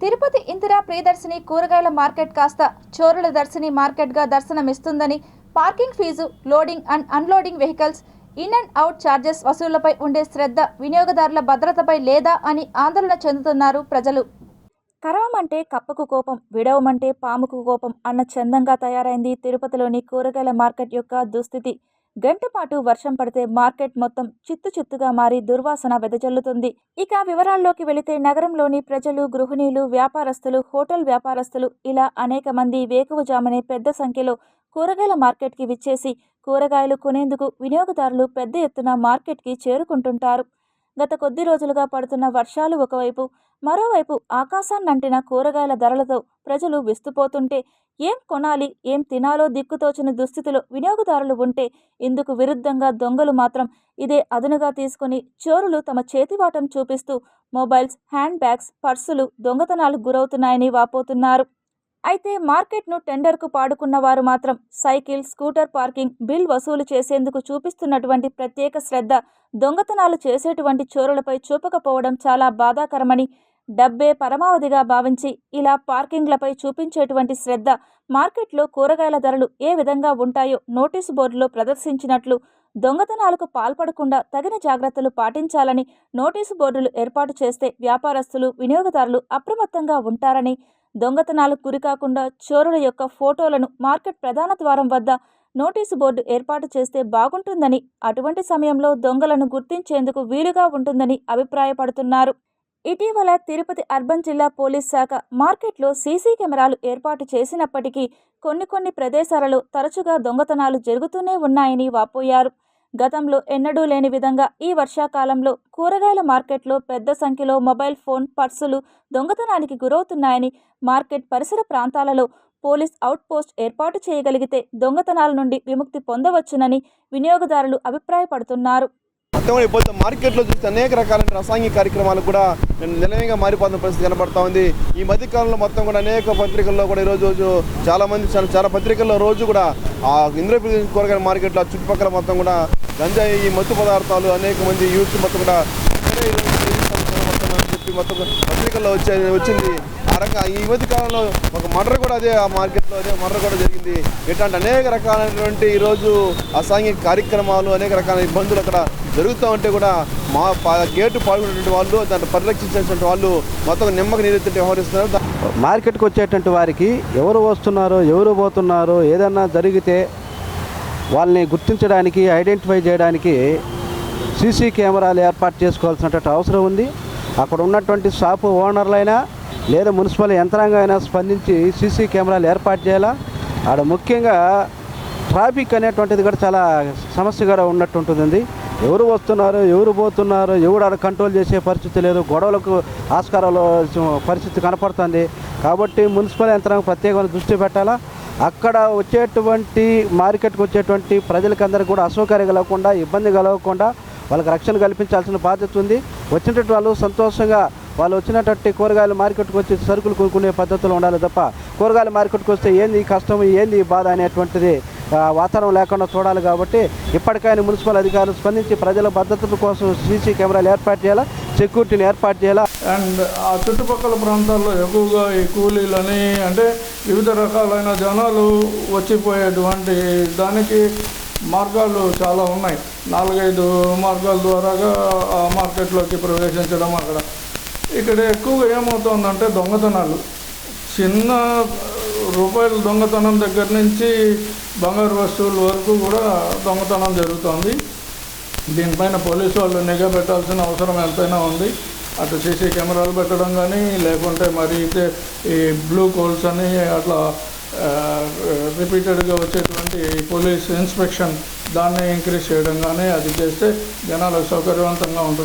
తిరుపతి ఇందిరా ప్రియదర్శిని కూరగాయల మార్కెట్ కాస్త చోరుల దర్శిని మార్కెట్గా దర్శనమిస్తుందని parking fee loading and unloading vehicles in and out charges వసూళ్ళపై ఉండే శ్రద్ధ వినియోగదారుల భద్రతపై లేదా అని ఆందోళన చెందుతున్నారు ప్రజలు. కరవమంటే కప్పకు కోపం విడవమంటే పాముకు కోపం అన్న చందంగా తయారైంది తిరుపతిలోని కూరగాయల మార్కెట్ యొక్క దుస్థితి. గంటపాటు వర్షం పడితే మార్కెట్ మొత్తం చిత్తు చిత్తుగా మారి దుర్వాసన వెదజల్లుతుంది. ఇక వివరాల్లోకి వెళితే నగరంలోని ప్రజలు గృహిణీలు వ్యాపారస్తులు హోటల్ వ్యాపారస్తులు ఇలా అనేక మంది వేకువజామునే పెద్ద సంఖ్యలో కూరగాయల మార్కెట్కి విచ్చేసి కూరగాయలు కొనేందుకు వినియోగదారులు పెద్ద ఎత్తున మార్కెట్కి చేరుకుంటుంటారు. గత కొద్ది రోజులుగా పడుతున్న వర్షాలు ఒకవైపు మరోవైపు ఆకాశాన్నంటిన కూరగాయల ధరలతో ప్రజలు విస్తుపోతుంటే ఏం కొనాలి ఏం తినాలో దిక్కుతోచని దుస్థితిలో వినియోగదారులు ఉంటే ఇందుకు విరుద్ధంగా దొంగలు మాత్రం ఇదే అదునుగా తీసుకుని చోరులు తమ చేతివాటం చూపిస్తూ మొబైల్స్ హ్యాండ్ బ్యాగ్స్ పర్సులు దొంగతనాలకు గురవుతున్నాయని వాపోతున్నారు. అయితే మార్కెట్ను టెండర్కు పాడుకున్న వారు మాత్రం సైకిల్ స్కూటర్ పార్కింగ్ బిల్ వసూలు చేసేందుకు చూపిస్తున్నటువంటి ప్రత్యేక శ్రద్ధ దొంగతనాలు చేసేటువంటి చోరులపై చూపకపోవడం చాలా బాధాకరమని డబ్బే పరమావధిగా భావించి ఇలా పార్కింగ్లపై చూపించేటువంటి శ్రద్ధ మార్కెట్లో కూరగాయల ధరలు ఏ విధంగా ఉంటాయో నోటీసు బోర్డులో ప్రదర్శించినట్లు దొంగతనాలకు పాల్పడకుండా తగిన జాగ్రత్తలు పాటించాలని నోటీసు బోర్డులు ఏర్పాటు చేస్తే వ్యాపారస్తులు వినియోగదారులు అప్రమత్తంగా ఉంటారని దొంగతనాలకు గురికాకుండా చోరుల యొక్క ఫోటోలను మార్కెట్ ప్రధాన ద్వారం వద్ద నోటీసు బోర్డు ఏర్పాటు చేస్తే బాగుంటుందని అటువంటి సమయంలో దొంగలను గుర్తించేందుకు వీలుగా ఉంటుందని అభిప్రాయపడుతున్నారు. ఇటీవల తిరుపతి అర్బన్ జిల్లా పోలీస్ శాఖ మార్కెట్లో సీసీ కెమెరాలు ఏర్పాటు చేసినప్పటికీ కొన్ని కొన్ని ప్రదేశాలలో తరచుగా దొంగతనాలు జరుగుతూనే ఉన్నాయని వాపోయారు. గతంలో ఎన్నడూ లేని విధంగా ఈ వర్షాకాలంలో కూరగాయల మార్కెట్లో పెద్ద సంఖ్యలో మొబైల్ ఫోన్ పర్సులు దొంగతనానికి గురవుతున్నాయని మార్కెట్ పరిసర ప్రాంతాలలో పోలీస్ అవుట్పోస్ట్ ఏర్పాటు చేయగలిగితే దొంగతనాల నుండి విముక్తి పొందవచ్చునని వినియోగదారులు అభిప్రాయపడుతున్నారు. మొత్తం ఇప్పుడు మార్కెట్లో చూస్తే అనేక రకాలైన రసాయనిక కార్యక్రమాలు కూడా నిలయంగా మారిపోతున్న పరిస్థితి కనబడతా ఉంది. ఈ మధ్య కాలంలో మొత్తం కూడా అనేక పత్రికల్లో కూడా ఈరోజు రోజు చాలా చాలా చాలా పత్రికల్లో రోజు కూడా ఆ ఇంద్రప్రదేశ్ కూరగాయల మార్కెట్లో చుట్టుపక్కల మొత్తం కూడా గంజాయి ఈ మత్తు పదార్థాలు అనేక మంది యూత్ మొత్తం కూడా చెప్పి మొత్తం పత్రికల్లో వచ్చే వచ్చింది. రకంగా ఈ మధ్య కాలంలో ఒక మర్డర్ కూడా అదే ఆ మార్కెట్లో అదే మర్డర్ కూడా జరిగింది. ఇట్లాంటి అనేక రకాలైనటువంటి ఈరోజు అసాంఘిక కార్యక్రమాలు అనేక రకాల ఇబ్బందులు అక్కడ జరుగుతూ ఉంటే కూడా మా గేటు పాల్గొనేటువంటి వాళ్ళు దాన్ని పరిరక్షించేటువంటి వాళ్ళు మొత్తం నిమ్మక నీరెత్తి వ్యవహరిస్తున్నారు. మార్కెట్కి వచ్చేటువంటి వారికి ఎవరు వస్తున్నారో ఎవరు పోతున్నారో ఏదన్నా జరిగితే వాళ్ళని గుర్తించడానికి ఐడెంటిఫై చేయడానికి సీసీ కెమెరాలు ఏర్పాటు చేసుకోవాల్సినటువంటి అవసరం ఉంది. అక్కడ ఉన్నటువంటి షాపు ఓనర్లైనా లేదా మున్సిపల్ యంత్రాంగం అయినా స్పందించి సీసీ కెమెరాలు ఏర్పాటు చేయాలా? ఆడ ముఖ్యంగా ట్రాఫిక్ అనేటువంటిది కూడా చాలా సమస్య కూడా ఉన్నట్టు ఉంటుంది ఎవరు వస్తున్నారు ఎవరు పోతున్నారు ఎవరు ఆడ కంట్రోల్ చేసే పరిస్థితి లేదు గొడవలకు ఆస్కారాలు పరిస్థితి కనపడుతుంది. కాబట్టి మున్సిపల్ యంత్రాంగం ప్రత్యేకమైన దృష్టి పెట్టాలా? అక్కడ వచ్చేటువంటి మార్కెట్కి వచ్చేటువంటి ప్రజలకందరికీ కూడా అసౌకర్యం కలగకుండా ఇబ్బంది కలగకుండా వాళ్ళకి రక్షణ కల్పించాల్సిన బాధ్యత ఉంది. వచ్చినటువంటి వాళ్ళు సంతోషంగా వాళ్ళు వచ్చినట్టు కూరగాయల మార్కెట్కి వచ్చి సరుకులు కొనుక్కునే పద్ధతిలో ఉండాలి తప్ప కూరగాయల మార్కెట్కి వస్తే ఏంది కష్టం ఏంది బాధ అనేటువంటిది వాతావరణం లేకుండా చూడాలి కాబట్టి ఇప్పటికైనా మున్సిపల్ అధికారులు స్పందించి ప్రజల భద్రత కోసం సీసీ కెమెరాలు ఏర్పాటు చేయాలా సెక్యూరిటీని ఏర్పాటు చేయాలా? అండ్ ఆ చుట్టుపక్కల ప్రాంతాల్లో ఎక్కువగా ఈ కూలీలని అంటే వివిధ రకాలైన జనాలు వచ్చిపోయేటువంటి దానికి మార్గాలు చాలా ఉన్నాయి. నాలుగైదు మార్గాల ద్వారాగా ఆ మార్కెట్లోకి ప్రవేశించడం అక్కడ. ఇక్కడ ఎక్కువగా ఏమవుతుందంటే దొంగతనాలు. చిన్న రూపాయల దొంగతనం దగ్గర నుంచి బంగారు వస్తువుల వరకు కూడా దొంగతనం జరుగుతోంది. దీనిపైన పోలీసు వాళ్ళు నిఘా పెట్టాల్సిన అవసరం ఎంతైనా ఉంది. అటు సీసీ కెమెరాలు పెట్టడం కానీ లేకుంటే మరి అయితే ఈ బ్లూ కోల్స్ అని అట్లా రిపీటెడ్గా వచ్చేటువంటి పోలీస్ ఇన్స్పెక్షన్ దాన్ని ఇంక్రీజ్ చేయడం కానీ అది చేస్తే జనాలకు సౌకర్యవంతంగా ఉంటుంది.